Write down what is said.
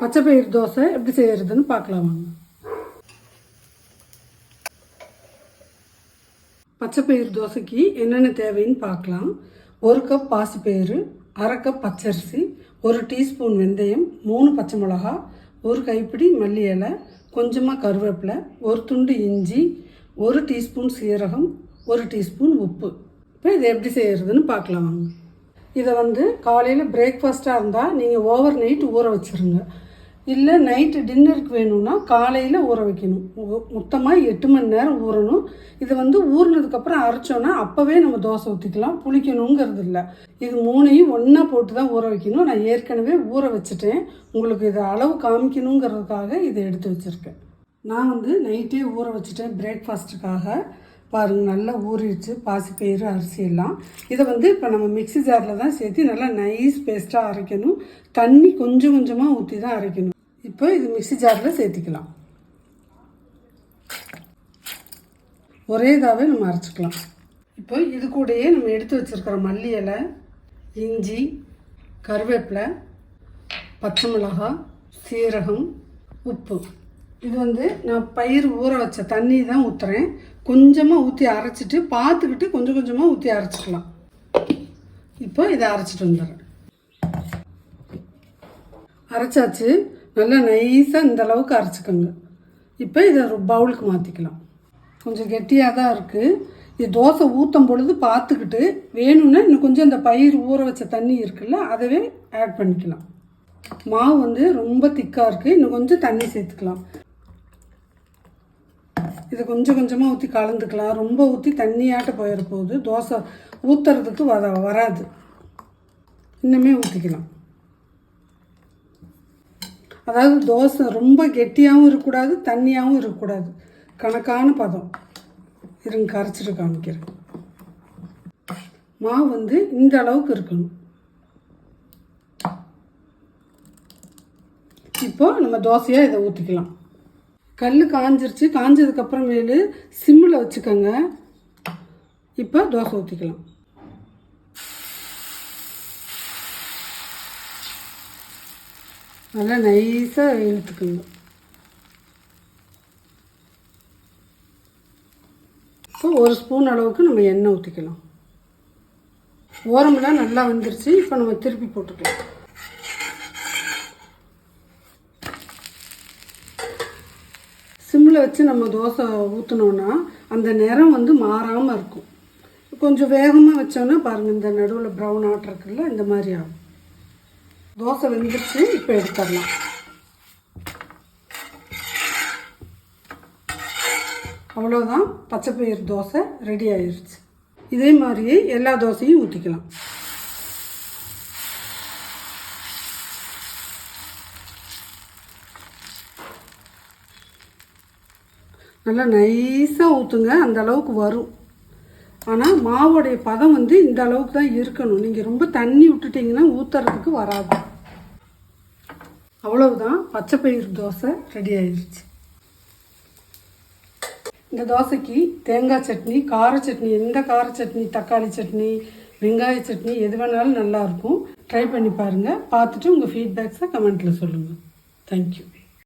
பச்சை பயிர் தோசை எப்படி செய்யறதுன்னு பார்க்கலாம் வாங்க. பச்சை பயிறு தோசைக்கு என்னென்ன தேவைன்னு பார்க்கலாம். ஒரு கப் பாசிப்பயிறு அரை கப் பச்சரிசி ஒரு டீஸ்பூன் வெந்தயம் மூணு பச்சை மிளகா ஒரு கைப்பிடி மல்லி இலை கொஞ்சமாக கருவேப்பிலை ஒரு துண்டு இஞ்சி ஒரு டீஸ்பூன் சீரகம் ஒரு டீஸ்பூன் உப்பு. இப்போ இதை எப்படி செய்கிறதுன்னு பார்க்கலாம் வாங்க. இதை வந்து காலையில் பிரேக்ஃபாஸ்ட்டாக இருந்தால் நீங்கள் ஓவர் நைட் ஊற வச்சுருங்க. இல்லை நைட்டு டின்னருக்கு வேணும்னா காலையில் ஊற வைக்கணும். மொத்தமாக எட்டு மணி நேரம் ஊறணும். இது வந்து ஊறினதுக்கப்புறம் அரைச்சோன்னா அப்போவே நம்ம தோசை ஊற்றிக்கலாம் புளிக்கணுங்கிறது இல்லை. இது மூணையும் ஒன்றா போட்டு தான் ஊற வைக்கணும். நான் ஏற்கனவே ஊற வச்சுட்டேன். உங்களுக்கு இதை அளவு காமிக்கணுங்கிறதுக்காக இதை எடுத்து வச்சுருக்கேன். நான் வந்து நைட்டே ஊற வச்சுட்டேன் பிரேக்ஃபாஸ்ட்டுக்காக பாருங்கள் நல்லா ஊறிடுச்சு. பாசிப்பயிறு அரிசியெல்லாம் இதை வந்து இப்போ நம்ம மிக்ஸி ஜாரில் தான் சேர்த்து நல்லா நைஸ் பேஸ்ட்டாக அரைக்கணும். தண்ணி கொஞ்சம் கொஞ்சமாக ஊற்றி தான் அரைக்கணும். இப்போ இது மிக்ஸி ஜாரில் சேர்த்திக்கலாம். ஒரே இதாகவே நம்ம அரைச்சிக்கலாம். இப்போ இது கூடயே நம்ம எடுத்து வச்சுருக்கிற மல்லி இலை இஞ்சி கருவேப்பிலை பச்சை மிளகாய் சீரகம் உப்பு. இது வந்து நான் பயிர் ஊற வச்ச தண்ணி தான் ஊற்றுறேன் கொஞ்சமாக ஊற்றி அரைச்சிட்டு பார்த்துக்கிட்டு கொஞ்சம் கொஞ்சமாக ஊற்றி அரைச்சிக்கலாம். இப்போ இதை அரைச்சிட்டு வந்துடுறேன். அரைச்சாச்சு. நல்லா நைஸாக இந்த அளவுக்கு அரைச்சிக்கோங்க. இப்போ இதை ஒரு பவுலுக்கு மாற்றிக்கலாம் கொஞ்சம் கெட்டியாக தான் இருக்குது இது தோசை ஊற்றும் பொழுது பார்த்துக்கிட்டு வேணும்னா இன்னும் கொஞ்சம் இந்த பயிர் ஊற வச்ச தண்ணி இருக்குல்ல அதவே ஆட் பண்ணிக்கலாம். மாவு வந்து ரொம்ப திக்காக இருக்குது இன்னும் கொஞ்சம் தண்ணி சேர்த்துக்கலாம். இதை கொஞ்சம் கொஞ்சமாக ஊற்றி கலந்துக்கலாம். ரொம்ப ஊற்றி தண்ணியாட்ட போயிட போகுது தோசை ஊற்றுறதுக்கு வர வராது. இன்னுமே ஊற்றிக்கலாம் அதாவது தோசை ரொம்ப கெட்டியாகவும் இருக்கக்கூடாது தண்ணியாகவும் இருக்கக்கூடாது. கணக்கான பதம். இருங்க கரைச்சிட்டு காமிக்கிறேன். மாவு வந்து இந்த அளவுக்கு இருக்கணும். இப்போ நம்ம தோசையாக இதை ஊற்றிக்கலாம் கல் காஞ்சிருச்சு காஞ்சதுக்கப்புறமேலு சிம்மில் வச்சுக்கோங்க. இப்போ தோசை ஊற்றிக்கலாம் நல்லா நைஸாக இழுத்துக்கோங்க இப்போ ஒரு ஸ்பூன் அளவுக்கு நம்ம எண்ணெய் ஊற்றிக்கலாம் ஓரமெல்லாம் நல்லா வந்துருச்சு இப்போ நம்ம திருப்பி போட்டுக்கலாம். வச்சு நம்ம தோசை ஊற்றினோன்னா அந்த நிறம் வந்து மாறாமல் இருக்கும். கொஞ்சம் வேகமாக வச்சோன்னா பாருங்கள் இந்த நடுவில் ப்ரௌன் ஆட் இருக்குல்ல இந்த மாதிரி ஆகும். தோசை வெந்துருச்சு இப்போ எடுத்துடலாம். அவ்வளோதான் பச்சைப்பயிர் தோசை ரெடி ஆயிடுச்சு இதே மாதிரியே எல்லா தோசையும் ஊற்றிக்கலாம் நல்லா நைஸாக ஊற்றுங்க அந்த அளவுக்கு வரும். ஆனால் மாவோடைய பதம் வந்து இந்த அளவுக்கு தான் இருக்கணும். நீங்கள் ரொம்ப தண்ணி விட்டுட்டிங்கன்னா ஊற்றுறதுக்கு வராது. அவ்வளவுதான். பயிர் தோசை ரெடி ஆயிடுச்சு. இந்த தோசைக்கு தேங்காய் சட்னி கார சட்னி எந்த கார சட்னி தக்காளி சட்னி வெங்காய சட்னி எது வேணாலும் நல்லாயிருக்கும் ட்ரை பண்ணி பாருங்கள் பார்த்துட்டு உங்கள் ஃபீட்பேக்ஸை கமெண்ட்டில் சொல்லுங்கள் தேங்க்யூ